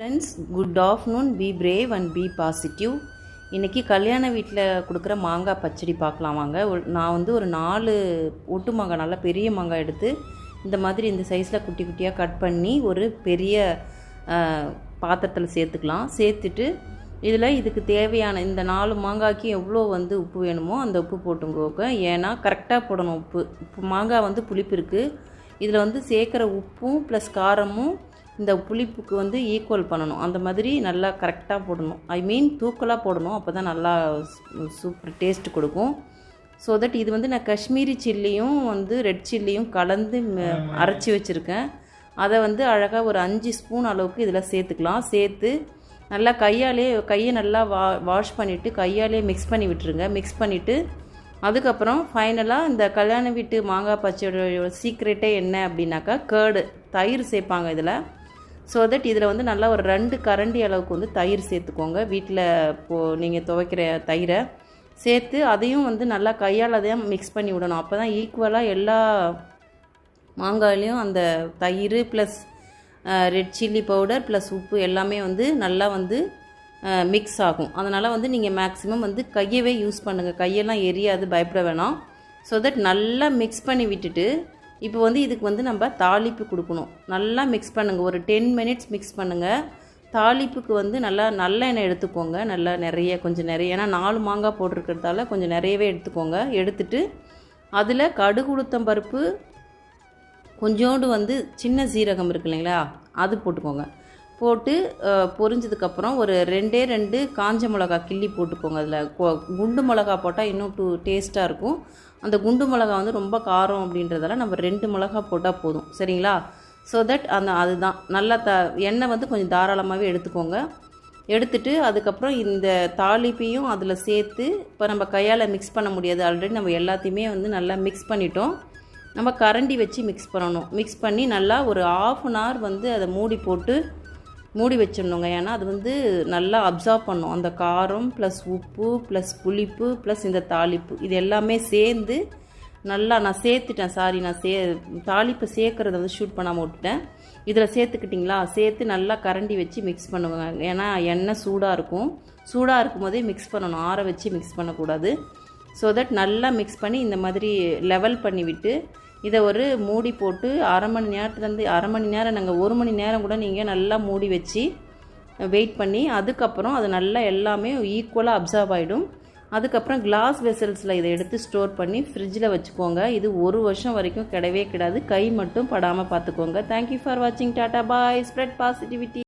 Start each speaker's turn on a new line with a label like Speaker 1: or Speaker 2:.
Speaker 1: Friends good afternoon be brave and be positive இன்றைக்கி கல்யாண வீட்டில் கொடுக்குற மாங்காய் பச்சடி பார்க்கலாம் வாங்க. நான் வந்து ஒரு நாலு ஒட்டு மாங்காய் நல்லா பெரிய மாங்காய் எடுத்து இந்த மாதிரி இந்த சைஸில் குட்டி குட்டியாக கட் பண்ணி ஒரு பெரிய பாத்திரத்தில் சேர்த்துக்கலாம். சேர்த்துட்டு இதில் இதுக்கு தேவையான இந்த நாலு மாங்காய்க்கு எவ்வளோ வந்து உப்பு வேணுமோ அந்த உப்பு போட்டுங்கோங்க ஏன்னா கரெக்டாக போடணும் உப்பு. இப்போ மாங்காய் வந்து புளிப்பு இருக்குது இதில் வந்து சேர்க்குற உப்பும் ப்ளஸ் காரமும் இந்த புளிப்புக்கு வந்து ஈக்குவல் பண்ணணும். அந்த மாதிரி நல்லா கரெக்டாக போடணும். ஐ மீன் தூக்கலாக போடணும். அப்போ தான் நல்லா சூப்பர் டேஸ்ட் கொடுக்கும். ஸோ தட் இது வந்து நான் காஷ்மீரி சில்லியும் வந்து ரெட் சில்லியும் கலந்து அரைச்சி வச்சுருக்கேன். அதை வந்து அழகாக ஒரு அஞ்சு ஸ்பூன் அளவுக்கு இதில் சேர்த்துக்கலாம். சேர்த்து நல்லா கையாலே கையை நல்லா வா வாஷ் பண்ணிவிட்டு கையாலே மிக்ஸ் பண்ணி விட்டுருங்க. மிக்ஸ் பண்ணிவிட்டு அதுக்கப்புறம் ஃபைனலாக இந்த கல்யாண வீட்டு மாங்காய் பச்சடியோட சீக்ரெட்டே என்ன அப்படின்னாக்கா கேர்டு தயிர் சேர்ப்பாங்க இதில். ஸோ தட் இதில் வந்து நல்லா ஒரு ரெண்டு கரண்டி அளவுக்கு வந்து தயிர் சேர்த்துக்கோங்க. வீட்டில் இப்போது நீங்கள் துவைக்கிற தயிரை சேர்த்து அதையும் வந்து நல்லா கையால் அதையும் மிக்ஸ் பண்ணி விடணும். அப்போ தான் ஈக்குவலாக எல்லா மாங்காயிலையும் அந்த தயிர் plus red chilli powder plus உப்பு எல்லாமே வந்து நல்லா வந்து மிக்ஸ் ஆகும். அதனால் வந்து நீங்கள் மேக்ஸிமம் வந்து கையவே யூஸ் பண்ணுங்கள் கையெல்லாம் எரியாது பயப்பட வேணாம். ஸோ தட் நல்லா மிக்ஸ் பண்ணி விட்டுட்டு இப்போ வந்து இதுக்கு வந்து நம்ம தாளிப்பு கொடுக்கணும். நல்லா மிக்ஸ் பண்ணுங்கள் ஒரு டென் மினிட்ஸ் மிக்ஸ் பண்ணுங்கள் தாளிப்புக்கு வந்து நல்லா நல்லெண்ணெய் எடுத்துக்கோங்க. நல்லா நிறைய கொஞ்சம் நிறைய. ஏன்னா நாலு மாங்காய் போட்டிருக்கிறதால கொஞ்சம் நிறையவே எடுத்துக்கோங்க. எடுத்துட்டு அதில் கடுகு உளுத்தம் பருப்பு கொஞ்சோண்டு வந்து சின்ன சீரகம் இருக்கு இல்லைங்களா? அது போட்டுக்கோங்க. போட்டு பொரிஞ்சதுக்கப்புறம் ஒரு ரெண்டே ரெண்டு காஞ்ச மிளகா கிள்ளி போட்டுக்கோங்க அதில். குண்டு மிளகா போட்டால் இன்னும் டூ டேஸ்ட்டாக இருக்கும். அந்த குண்டு மிளகா வந்து ரொம்ப காரம் அப்படின்றதால நம்ம ரெண்டு மிளகா போட்டால் போதும். சரிங்களா? ஸோ தட் அந்த அதுதான். நல்லா த எண்ணெய் வந்து கொஞ்சம் தாராளமாகவே எடுத்துக்கோங்க. எடுத்துட்டு அதுக்கப்புறம் இந்த தாளிப்பையும் அதில் சேர்த்து இப்போ நம்ம கையால் மிக்ஸ் பண்ண முடியாது. ஆல்ரெடி நம்ம எல்லாத்தையுமே வந்து நல்லா மிக்ஸ் பண்ணிட்டோம். நம்ம கரண்டி வச்சு மிக்ஸ் பண்ணணும். மிக்ஸ் பண்ணி நல்லா ஒரு ஆஃப் அன் ஹவர் வந்து அதை மூடி போட்டு மூடி வச்சிடணுங்க. ஏன்னா அது வந்து நல்லா அப்சார்ப் பண்ணும். அந்த காரம் ப்ளஸ் உப்பு ப்ளஸ் புளிப்பு ப்ளஸ் இந்த தாளிப்பு. இது எல்லாமே சேர்ந்து நல்லா நான் சேர்த்துட்டேன். சாரி நான் சே தாளிப்பை சேர்க்குறத வந்து ஷூட் பண்ணாமல் விட்டுட்டேன். இதில் சேர்த்துக்கிட்டிங்களா? சேர்த்து நல்லா கரண்டி வச்சு மிக்ஸ் பண்ணுவேங்க. ஏன்னா எண்ணெய் சூடாக இருக்கும். சூடாக இருக்கும் போதே மிக்ஸ் பண்ணணும். ஆற வச்சு மிக்ஸ் பண்ணக்கூடாது. ஸோ தட் நல்லா மிக்ஸ் பண்ணி இந்த மாதிரி லெவல் பண்ணிவிட்டு இதை ஒரு மூடி போட்டு அரை மணி நேரத்துலேருந்து அரை மணி நேரம் நாங்கள் ஒரு மணி நேரம் கூட நீங்கள் நல்லா மூடி வச்சு வெயிட் பண்ணி அதுக்கப்புறம் அது நல்லா எல்லாமே ஈக்குவலாக அப்சர்வ் ஆகிடும் அதுக்கப்புறம் கிளாஸ் வெசல்ஸில் இதை எடுத்து ஸ்டோர் பண்ணி ஃப்ரிட்ஜில் வச்சுக்கோங்க. இது ஒரு வருஷம் வரைக்கும் கிடையவே கிடையாது கை மட்டும் படாமல் பார்த்துக்கோங்க. தேங்க்யூ ஃபார் வாட்சிங் டாட்டா பாய் ஸ்ப்ரெட் பாசிட்டிவிட்டி